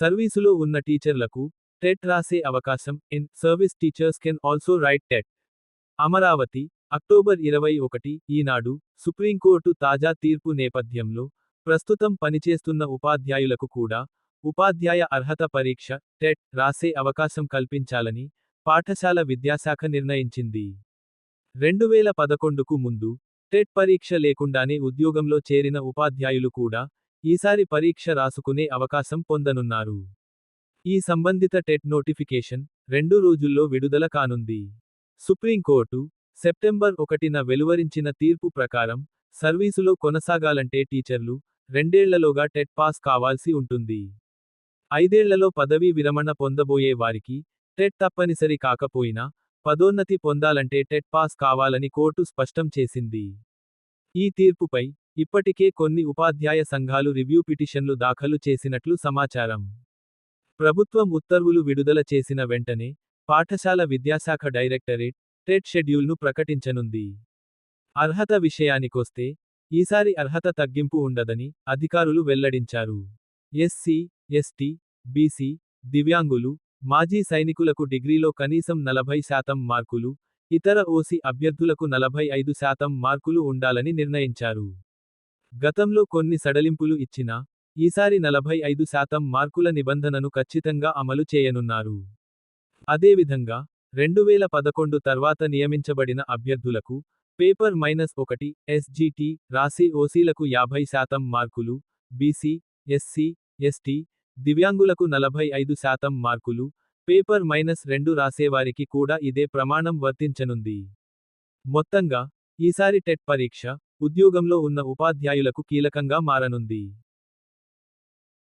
సర్వీసులో ఉన్న టీచర్లకు టెట్ రాసే అవకాశం in service teachers can also write TET. Amaravati October ఇరవై ఒకటి ఈనాడు సుప్రీంకోర్టు తాజా తీర్పు నేపథ్యంలో ప్రస్తుతం పనిచేస్తున్న ఉపాధ్యాయులకు కూడా ఉపాధ్యాయ అర్హత పరీక్ష టెట్ రాసే అవకాశం కల్పించాలని పాఠశాల విద్యాశాఖ నిర్ణయించింది. రెండు వేల పదకొండుకు ముందు టెట్ పరీక్ష లేకుండానే ఉద్యోగంలో చేరిన ఉపాధ్యాయులు కూడా ఈసారి పరీక్ష రాసుకునే అవకాశం పొందనున్నారు. ఈ సంబంధిత టెట్ నోటిఫికేషన్ రెండు రోజుల్లో విడుదల కానుంది. సుప్రీంకోర్టు సెప్టెంబర్ ఒకటిన వెలువరించిన తీర్పు ప్రకారం సర్వీసులో కొనసాగాలంటే టీచర్లు రెండేళ్ళలోగా టెట్ పాస్ కావాల్సి ఉంటుంది. ఐదేళ్ళలో పదవీ విరమణ పొందబోయే వారికి టెట్ తప్పనిసరి కాకపోయినా పదోన్నతి పొందాలంటే టెట్ పాస్ కావాలని కోర్టు స్పష్టం చేసింది. ఈ తీర్పుపై ఇప్పటికే కొన్ని ఉపాధ్యాయ సంఘాలు రివ్యూ పిటిషన్లు దాఖలు చేసినట్లు సమాచారం. ప్రభుత్వం ఉత్తర్వులు విడుదల చేసిన వెంటనే పాఠశాల విద్యాశాఖ డైరెక్టరేట్ టెట్ షెడ్యూల్ను ప్రకటించనుంది. అర్హత విషయానికొస్తే ఈసారి అర్హత తగ్గింపు ఉండదని అధికారులు వెల్లడించారు. ఎస్సీ ఎస్టీ బీసీ దివ్యాంగులు మాజీ సైనికులకు డిగ్రీలో కనీసం నలభై శాతం మార్కులు ఇతర ఓసీ అభ్యర్థులకు నలభై ఐదు శాతం మార్కులు ఉండాలని నిర్ణయించారు. గతంలో కొన్ని సడలింపులు ఇచ్చినా ఈసారి నలభై ఐదు శాతం మార్కుల నిబంధనను ఖచ్చితంగా అమలు చేయనున్నారు. అదేవిధంగా రెండు వేల పదకొండు తర్వాత నియమించబడిన అభ్యర్థులకు పేపర్ మైనస్ ఒకటి ఎస్జిటి రాసి ఓసీలకు యాభై శాతం మార్కులు బీసీ ఎస్సీ ఎస్టీ దివ్యాంగులకు నలభై ఐదు శాతం మార్కులు పేపర్ మైనస్ రెండు రాసేవారికి కూడా ఇదే ప్రమాణం వర్తించనుంది. మొత్తంగా ఈసారి టెట్ పరీక్ష ఉద్యోగంలో ఉన్న ఉపాధ్యాయులకు కీలకంగా మారనుంది.